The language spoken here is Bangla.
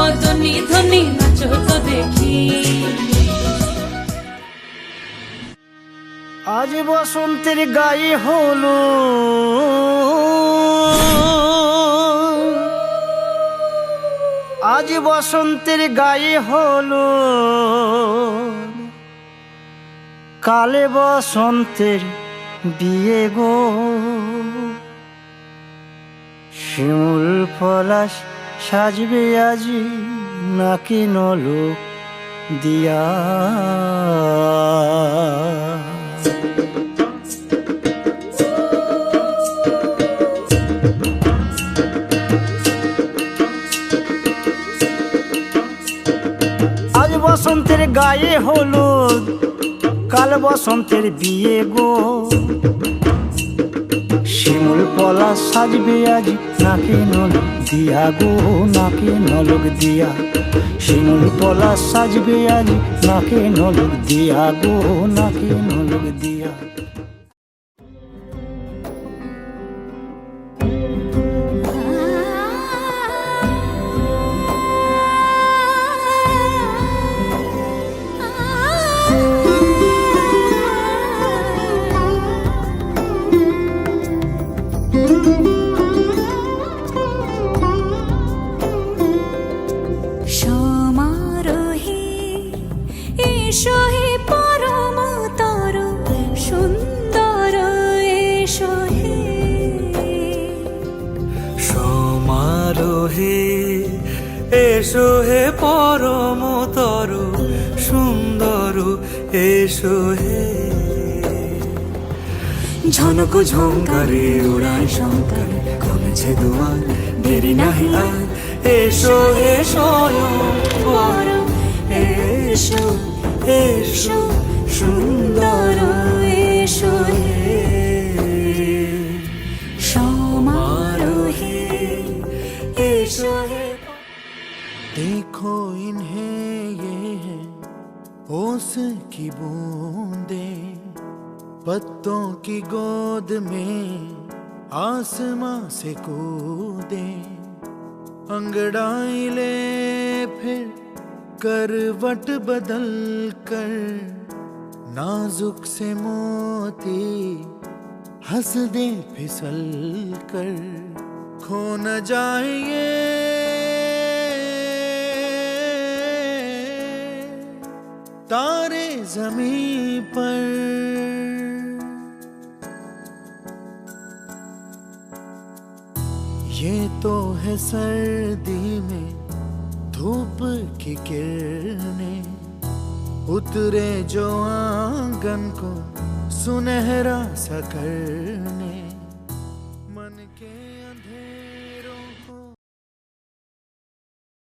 বদনি নাচ হতো দেখি। আজ বসন্তের গায়ে হলো আজ বসন্তের গায়ে হলো কালে বসন্তের বিয়ে গো। শিমুল পলাশ সাজবে আজি নাকি নলোক দিয়া? আজ বসন্তের গায়ে হলুদ কাল বসন্তের বিয়ে গো। শিমুল পলা সাজবে আজ। নাকে নলক দিয়া গো, নাকে নলক দিয়া। শিমুল পলা সাজবে আজ। নাকে নলক দিয়া গো, নাকে নলক দিয়া। সমারোহে এসো হে পরম তর সুন্দর এসো হে। ঝনক ঝঙ্কারে উড়ায় শঙ্কার কমেছে দুয়ার দেরি নাহি আর। এসো হে স্বয়ং পরম এসো এসো সুন্দর देखो इन्हें ये है ओस की बूंदे, पत्तों की गोद में आसमां से कूदे। अंगड़ाई ले फिर करवट बदल कर, नाजुक से मोती हंस दे फिसल कर। खो न जाएँगे तारे ज़मीन पर। ये तो है सर्दी में धूप की किरने उतरे जो आँगन को सुनहरा सा करने। मन के अंधेरे